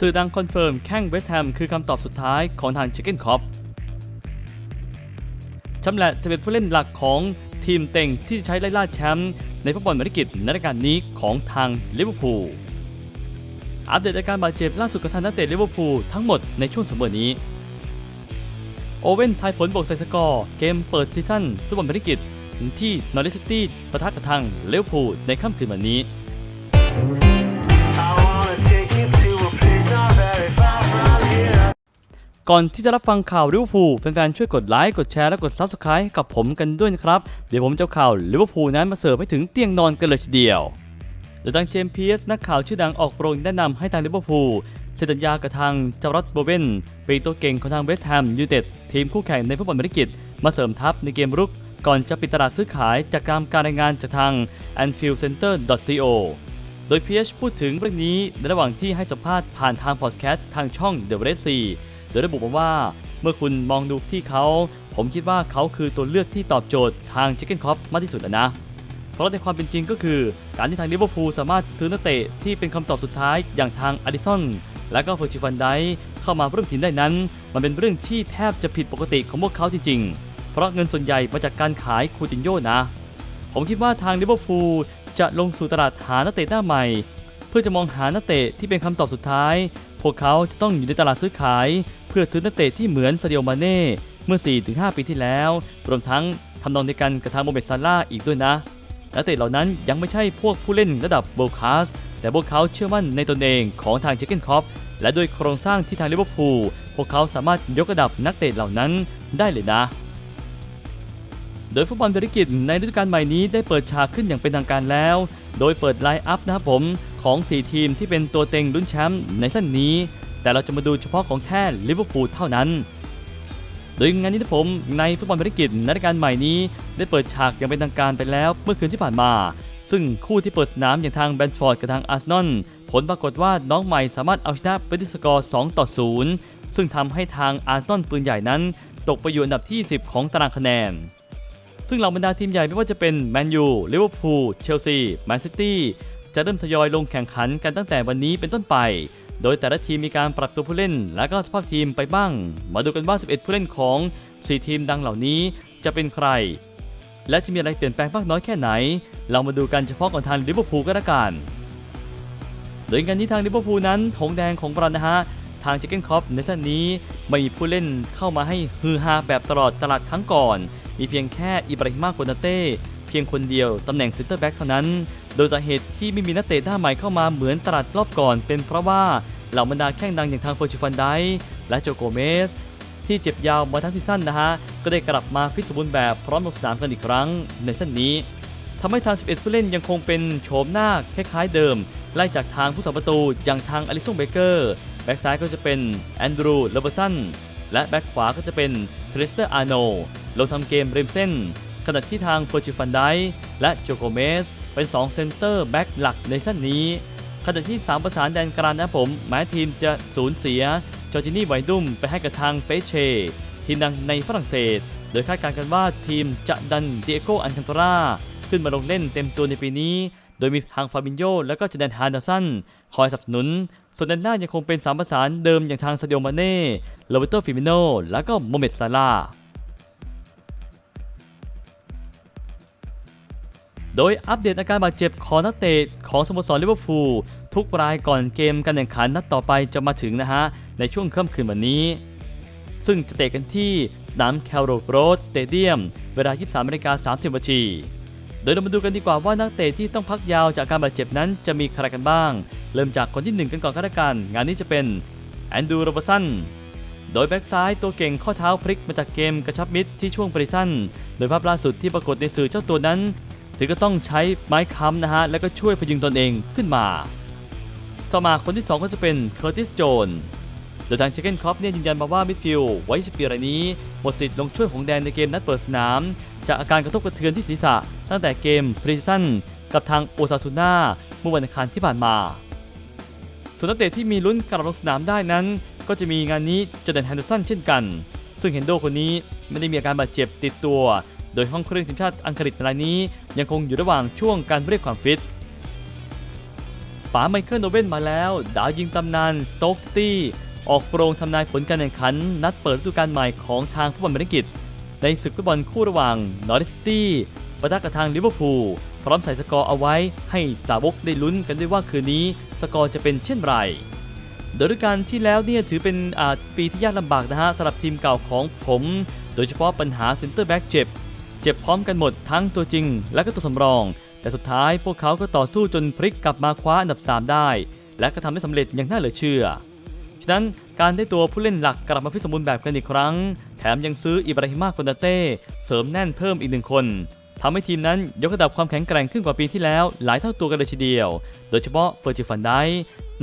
สื่อดังคอนเฟิร์มแข้งเวสต์แฮมคือคำตอบสุดท้ายของทางชิคเก้นคอปชำแหละจะเป็นผู้เล่นหลักของทีมเต็งที่จะใช้ไล่ล่าแชมป์ในฟุตบอลเมริกิตในรายการนี้ของทางลิเวอร์พูล อัปเดตอาการบาดเจ็บล่าสุดกับทางนักเตะลิเวอร์พูลทั้งหมดในช่วงสัปดาห์นี้ โอเว่นทายผลบวกใส่สกอร์เกมเปิดซีซั่นฟุตบอลเมริกิตที่นอริสซิตี้ปะทะกับทางลิเวอร์พูลในค่ำคืนวันนี้ ก่อนที่จะรับฟังข่าวลิเวอร์พูลแฟนๆช่วยกดไลค์กดแชร์และกด Subscribe ให้กับผมกันด้วยนะครับ เดี๋ยวผมจะข่าวลิเวอร์พูลนั้นมาเสิร์ฟให้ถึงเตียงนอนกันเลยทีเดียวโดยทางเจมส์เพียสนักข่าวชื่อดังออกโปรงแนะนำให้ทางลิเวอร์พูลเซ็นสัญญากับทางจารอตโบเวนเปีกตัวเก่งของทางเวสต์แฮมยูไนเต็ดทีมคู่แข่งในฟุตบอลอเมริกิตมาเสริมทัพในเกมรุก ก่อนจะปิดตลาดซื้อขายจากการการรายงานจากทาง anfieldcenter.co โดย PH พูดถึงเรื่องนี้ในระหว่างที่ให้สัมภาษณ์ผ่านทางพอดแคสต์ทางช่อง The Red Sea โดยระบุมาว่า เมื่อคุณมองดูที่เขา ผมคิดว่าเขาคือตัวเลือกที่ตอบโจทย์ทาง Chicken Cop มากที่สุดแล้วนะ เพราะในความเป็นจริงก็คือ การที่ทางลิเวอร์พูลสามารถซื้อนักเตะที่เป็นคำตอบสุดท้ายอย่างทางอดิสันและก็เฟอร์จิฟันไดเข้ามาร่วมทีมได้นั้น มันเป็นเรื่องที่แทบจะผิดปกติของพวกเขาจริงๆ เพราะเงินส่วนใหญ่มาจากการขายคูตินโยนะ ผมคิดว่าทางลิเวอร์พูลจะลงสู่ตลาดหานักเตะหน้าใหม่ พื่อจะมองหานักเตะที่เป็นคำตอบสุดท้าย พวกเขาจะต้องอยู่ในตลาดซื้อขาย เพื่อซื้อนักเตะที่เหมือนซาเดียมาเน่เมื่อ 4-5 ปีที่แล้ว รวมทั้งทำนองในกันกับทางโมเมดซาร่าอีกด้วยนะนักเตะเหล่านั้นยังไม่ใช่พวกผู้เล่นระดับเบลคาสแต่พวกเขาเชื่อมั่นในตนเองของทางเจเกนคอปและด้วยโครงสร้างที่ทางลิเวอร์พูลพวกเขาสามารถยกระดับนักเตะเหล่านั้นได้เลยนะ โดยฟุตบอลบริกิตในฤดูกาลใหม่นี้ได้เปิดฉากขึ้นอย่างเป็นทางการแล้ว โดยเปิดไลน์อัพนะครับผม ของ 4 ทีมที่เป็นตัวเต็งลุ้นแชมป์ในสั้นนี้ แต่เราจะมาดูเฉพาะของแค่ลิเวอร์พูลเท่านั้น โดยงานนี้นะผม ในฟุตบอลบริกิตในฤดูกาลใหม่นี้ ได้เปิดฉากอย่างเป็นทางการไปแล้วเมื่อคืนที่ผ่านมา ซึ่งคู่ที่เปิดสนามอย่างทางแบนฟอร์ดกับทางอาร์เซนอลผลปรากฏว่าน้องใหม่สามารถเอาชนะไปด้วยสกอร์2ต่อ0ซึ่งทำให้ทางอาร์เซนอลปืนใหญ่นั้น ตกไปอยู่อันดับที่ 10 ของตารางคะแนนซึ่งเหล่าบรรดาทีมใหญ่ไม่ว่าจะเป็นแมนยูลิเวอร์พูลเชลซีแมนซิตี้ จะเริ่มทยอยลงแข่งขันกันตั้งแต่วันนี้เป็นต้นไป โดยแต่ละทีมมีการปรับตัวผู้เล่น และก็สภาพทีมไปบ้าง มาดูกันว่า 11 ผู้เล่นของ 4 ทีมดังเหล่านี้จะเป็นใคร และจะมีอะไรเปลี่ยนแปลงมากน้อยแค่ไหน เรามาดูกันเฉพาะของทางลิเวอร์พูลก็แล้วกัน โดยงานนี้ทางลิเวอร์พูลนั้นธงแดงของเรานะฮะทางจิ c เก้นคอปในสั้นนี้ไม่มีผู้เล่นเข้ามาให้ฮือฮาแบบตลอดตลาดครั้งก่อน มีเพียงแค่อิบราฮิมาโกนาเต้ พียงคนเดียวตำแหน่งเซนเตอร์แบ็กเท่านั้น โดยสาเหตุที่ไม่มีนักเตะหน้าใหม่เข้ามาเหมือนตลาดรอบก่อน เป็นเพราะว่าเหล่าบรรดาแข้งดังอย่างทางเฟอร์จิฟันไดและโจโกเมส ที่เจ็บยาวมาทั้งซีซั่นนะฮะ ก็ได้กลับมาฟิตสมบูรณ์แบบพร้อมลงสนามกันอีกครั้งในเส้นนี้ทำให้ทาง 11 ผู้เล่นยังคงเป็นโฉมหน้าคล้ายๆเดิม ไล่จากทางผู้สาประตูอย่างทางอลิซงเบเกอร์แบ็กซ้ายก็จะเป็นแอนดรูเลเบอร์สันและแบ็กขวาก็จะเป็นเทรสเตอร์อาร์โนลงทำเกมริมเส้น ขณะที่ทางเฟอร์จิฟันไดและโจโกเมส เป็น 2 เซนเตอร์แบ็กหลักในเส้นนี้ขณะที่ 3 ประสานแดนกลางนะผม แม้ทีมจะสูญเสียจอร์จินี่ไวดุมไปให้กับทางเปเช ทีมดังในฝรั่งเศส โดยคาดการณ์กันว่าทีมจะดันเดียโกอันคันตราขึ้นมาลงเล่นเต็มตัวในปีนี้ โดยมีทางฟาบินโยและก็เจแดนฮาร์สันคอยสนับสนุน ส่วนด้านหน้ายังคงเป็นสามประสานเดิมอย่างทางซาดิโอมาเน่โรเบโตฟิมิโน และก็โมเมดซาลา โดยอัปเดตอาการบาดเจ็บของนักเตะของสโมสรลิเวอร์พูลทุกรายก่อนเกมการแข่งขันนัดต่อไปจะมาถึงนะฮะ ในช่วงค่ำคืนวันนี้ ซึ่งจะเตะกันที่สนามแคลโรโรดสเตเดียม เวลา 23นาฬิกา30นาทีโดยเรามาดูกันดีกว่าว่านักเตะที่ต้องพักยาวจากการบาดเจ็บนั้นจะมีใครกันบ้าง เริ่มจากคนที่ 1 กันก่อนก็แล้วกัน งานนี้จะเป็นแอนดูโรบสันโดยแบ็กซ้ายตัวเก่งข้อเท้าพลิกมาจากเกมกระชับมิตรที่ช่วงปริสั้น โดยภาพล่าสุดที่ปรากฏในสื่อเจ้าตัวนั้น ถึงก็ต้องใช้ไม้ค้ำนะฮะ แล้วก็ช่วยพยุงตนเองขึ้นมา ต่อมาคนที่ 2 ก็จะเป็นเคอร์ติสโจนโดยทางเจเกนคอปเนี่ยยืนยันมาว่ามิดฟิลด์ไว้10ปีรายนี้หมดสิทธิ์ลงช่วยของแดนในเกมนัดเปิดสนาม จากอาการกระทบกระเทือนที่ศีรษะ ตั้งแต่เกมพรีซันกับทางโอซาซูน่าเมื่อวันอังคารที่ผ่านมา ส่วนนักเตะที่มีลุ้นกลับลงสนามได้นั้น ก็จะมีงานนี้จอแดนแฮนเดอร์สันเช่นกัน ซึ่งเฮนโดคนนี้ไม่ได้มีอาการบาดเจ็บติดตัว โดยห้องเครื่องทีมชาติอังกฤษรายนี้ ยังคงอยู่ระหว่างช่วงการเรียกความฟิตป๋าไมเคิลโนเวนมาแล้ว ดาวยิงตำนานสโต๊กซิตี้ออกโปรงทำนายผลการแข่งขัน นัดเปิดฤดูกาลใหม่ของทางฟุตบอลเมริกิตในศึกฟุตบอลคู่ระหว่างนอริสซิตี้ปะทะกับทางลิเวอร์พูลพร้อมใส่สกอร์เอาไว้ให้สาวกได้ลุ้นกันด้วยว่าคืนนี้สกอร์จะเป็นเช่นไรโดยฤดูกาลที่แล้วเนี่ยถือเป็นปีที่ยากลำบากนะฮะสำหรับทีมเก่าของผม โดยเฉพาะปัญหาเซนเตอร์แบ็กเจ็บ เจ็บพร้อมกันหมดทั้งตัวจริง และก็ตัวสำรอง แต่สุดท้ายพวกเขาก็ต่อสู้จนพลิกกลับมาคว้าอันดับ 3 ได้ และก็ทำได้สำเร็จอย่างน่าเหลือเชื่อ ฉะนั้นการได้ตัวผู้เล่นหลักกลับมาฟิตสมบูรณ์แบบกันอีกครั้ง แถมยังซื้ออิบราฮิมาโคนาเต้เสริมแน่นเพิ่มอีกหนึ่งคนทำให้ทีมนั้นยกระดับความแข็งแกร่งขึ้นกว่าปีที่แล้ว หลายเท่าตัวกันเลยทีเดียว โดยเฉพาะเฟอร์จิฟันได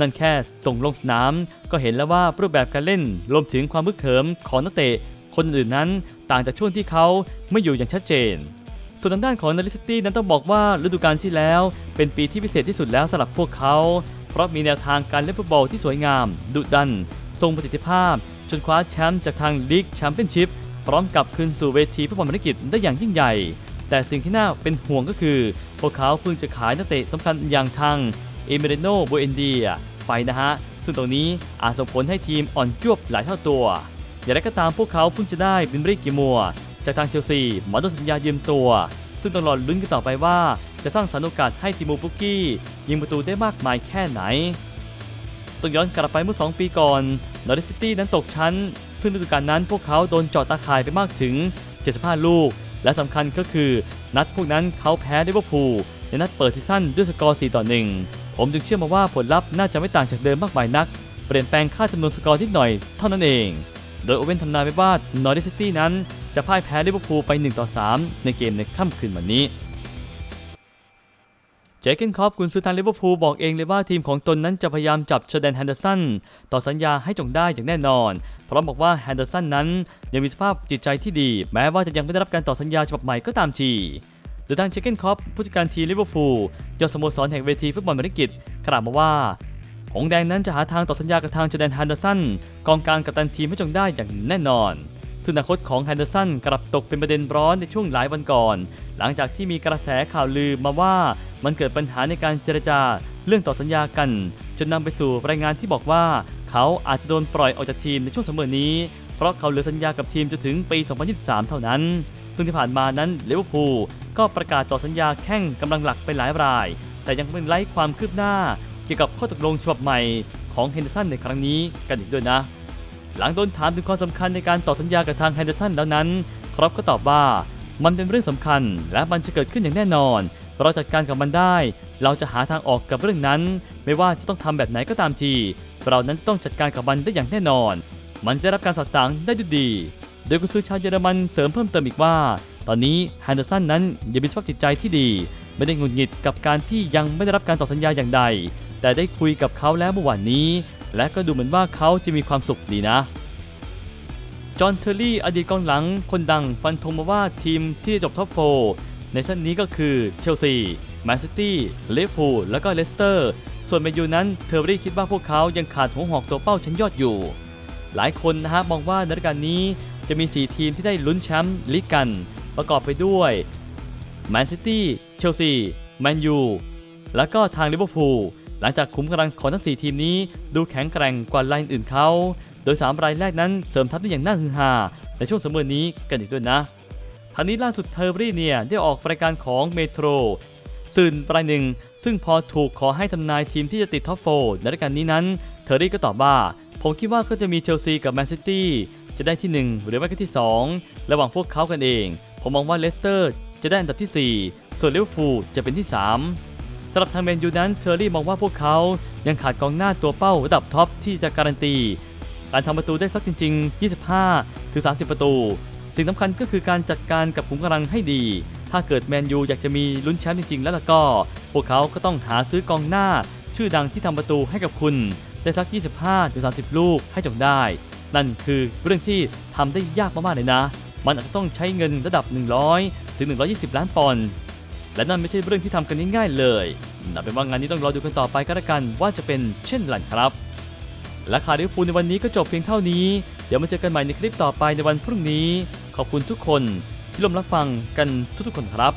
นั่นแค่ส่งลงสนาม ก็เห็นแล้วว่ารูปแบบการเล่นรวมถึงความพึกเขิมของนักเตะ คนอื่นนั้นต่างจากช่วงที่เขาไม่อยู่อย่างชัดเจน ส่วนทางด้านของนาริสตี้นั้นต้องบอกว่าฤดูกาลที่แล้ว เป็นปีที่พิเศษที่สุดแล้วสำหรับพวกเขา เพราะมีแนวทางการเล่นฟุตบอลที่สวยงาม ดุดัน ทรงประสิทธิภาพ จนคว้าแชมป์จากทางลีกแชมเปี้ยนชิพพร้อมกับคืนสู่เวทีฟุตบอลธุรกิจได้อย่างยิ่งใหญ่ แต่สิ่งที่น่าเป็นห่วงก็คือ พวกเขาเพิ่งจะขายนักเตะสำคัญอย่างทางเอเมเรโนโบเอนเดียไปนะฮะ ซึ่งตรงนี้อาจส่งผลให้ทีมอ่อนจวบหลายเท่าตัว อย่างไรก็ตามพวกเขาเพิ่งจะได้บินบริกิมัว จากทางเชลซีมาโดนสัญญายืมตัว ซึ่งต้องรอลุ้นกันต่อไปว่า จะสร้างสรรค์โอกาสให้ทีมูปุกกี้ ยิงประตูได้มากมายแค่ไหน ต้องย้อนกลับไปเมื่อ 2 ปีก่อนนอริสซิตี้นั้นตกชั้น ซึ่งฤดูกาลนั้นพวกเขาโดนเจาะตาข่ายไปมากถึง 75 ลูก และสำคัญก็คือ นัดพวกนั้นเขาแพ้ลิเวอร์พูลในนัดเปิดซีซั่นด้วยสกอร์ 4 ต่อ 1 ผมจึงเชื่อมาว่าผลลัพธ์น่าจะไม่ต่างจากเดิมมากมายนัก เปลี่ยนแปลงค่าจำนวนสกอร์นิดหน่อยเท่านั้นเอง โดยโอเว่นทำนายไว้ว่านอริซิตี้นั้นจะพ่ายแพ้ลิเวอร์พูลไป 1 ต่อ 3 ในเกมในค่ำคืนวันนี้ เจเกนคอปกุนซือทางลิเวอร์พูลบอกเองเลยว่าทีมของตนนั้นจะพยายามจับเชอร์แดนแฮนเดอร์สันต่อสัญญาให้จงได้อย่างแน่นอน พร้อมบอกว่าแฮนเดอร์สันนั้นยังมีสภาพจิตใจที่ดี แม้ว่าจะยังไม่ได้รับการต่อสัญญาฉบับใหม่ก็ตามทีโดยทางเจเกนคอปผู้จัดการทีมลิเวอร์พูลยอดสโมสรแห่งเวทีฟุตบอลเมริกิตกล่าวมาว่า งแดงนั้นจะหาทางต่อสัญญากับทางเชอแดนแฮนเดอร์สันกองกลางกัปตันทีมให้จงได้อย่างแน่นอนซึ่งอนาคตของแฮนเดอร์สันกลับตกเป็นประเด็นร้อนในช่วงหลายวันก่อน หลังจากที่มีกระแสข่าวลือมาว่ามันเกิดปัญหาในการเจรจาเรื่องต่อสัญญากัน จนนำไปสู่รายงานที่บอกว่า เขาอาจจะโดนปล่อยออกจากทีมในช่วงเสมอนี้ เพราะเขาเหลือสัญญากับทีมจนถึงปี 2023 เท่านั้น ซึ่งที่ผ่านมานั้นลิเวอร์พูลก็ประกาศต่อสัญญาแข่งกำลังหลักไปหลายราย แต่ยังเป็นไร้ความคืบหน้า กี่ยวกับข้อตกลงฉบับใหม่ของเฮนเดอร์สันในครั้งนี้กันอีกด้วยนะ หลังโดนถามถึงความสำคัญในการต่อสัญญากับทางแฮนเดอร์สันแล้วนั้น ครอปก็ตอบว่ามันเป็นเรื่องสำคัญและมันจะเกิดขึ้นอย่างแน่นอน เราจัดการกับมันได้ เราจะหาทางออกกับเรื่องนั้น ไม่ว่าจะต้องทำแบบไหนก็ตามที เรานั้นจะต้องจัดการกับมันได้อย่างแน่นอน มันจะได้รับการสอดสางได้ด,ดี โดยกุซือชาวเยอรมันเสริมเพิ่มเติมอีกว่า ตอนนี้แฮนเดอร์สันนั้นยังมีสภาพจิตใจที่ดี ไม่ได้งุดหงิดกับการที่ยังไม่ได้รับการต่อสัญญาอย่างใด แต่ได้คุยกับเขาแล้วเมื่อวานนี้ และก็ดูเหมือนว่าเขาจะมีความสุขดีนะ จอห์นเทอร์รี่อดีตกองหลังคนดังฟันธงมาว่าทีมที่จะจบท็อปโฟในเส้นนี้ก็คือเชลซีแมนซิตี้ลิเวอร์พูลและก็เลสเตอร์ ส่วนแมนยูนั้นเทอร์รี่คิดว่าพวกเขายังขาดหัวหอกตัวเป้าชั้นยอดอยู่ หลายคนนะฮะมองว่าในฤดูกาลนี้จะมี 4 ทีมที่ได้ลุ้นแชมป์ลีกกัน ประกอบไปด้วยแมนซิตี้เชลซีแมนยูแล้วก็ทางลิเวอร์พูล หลังจากขุมกำลังของทั้ง 4 ทีมนี้ ดูแข็งแกร่งกว่ารายอื่นเขา โดย 3 รายแรกนั้นเสริมทัพได้อย่างน่าฮือฮาในช่วงเสมอนี้กันอีกด้วยนะทางนี้ล่าสุดเทอร์รี่เนี่ยได้ออกรายการของเมโทรสื่อรายหนึ่ง ซึ่งพอถูกขอให้ทำนายทีมที่จะติดท็อปโฟในรายการนี้นั้น เทอร์รี่ก็ตอบว่า ผมคิดว่าก็จะมีเชลซีกับแมนซิตี้จะได้ที่ 1 หรือไม่ก็ที่ 2 ระหว่างพวกเขากันเอง ผมมองว่าเลสเตอร์จะได้อันดับที่ 4 ส่วนลิเวอร์พูลจะเป็นที่ 3 สำหรับทางแมนยูนั้นเทอร์รี่มองว่าพวกเขายังขาดกองหน้าตัวเป้าระดับท็อปที่จะการันตี การทำประตูได้สักจริง ๆ 25 ถึง 30 ประตู สิ่งสำคัญก็คือการจัดการกับขุมกำลังให้ดี ถ้าเกิดแมนยูอยากจะมีลุ้นแชมป์จริง ๆ แล้วล่ะก็ พวกเขาก็ต้องหาซื้อกองหน้า ชื่อดังที่ทำประตูให้กับคุณได้สัก 25 ถึง 30 ลูกให้จงได้ นั่นคือเรื่องที่ทำได้ยากมากๆเลยนะ มันอาจจะต้องใช้เงินระดับ 100 ถึง 120 ล้านปอนด์ และนั่นไม่ใช่เรื่องที่ทำกันง่ายๆเลยนับเป็นว่างานนี้ต้องรอดูกันต่อไปก็แล้วกันว่าจะเป็นเช่นไรครับ และข่าวลิเวอร์พูลในวันนี้ก็จบเพียงเท่านี้ เดี๋ยวมาเจอกันใหม่ในคลิปต่อไปในวันพรุ่งนี้ ขอบคุณทุกคนที่ร่วมรับฟังกันทุกๆคนครับ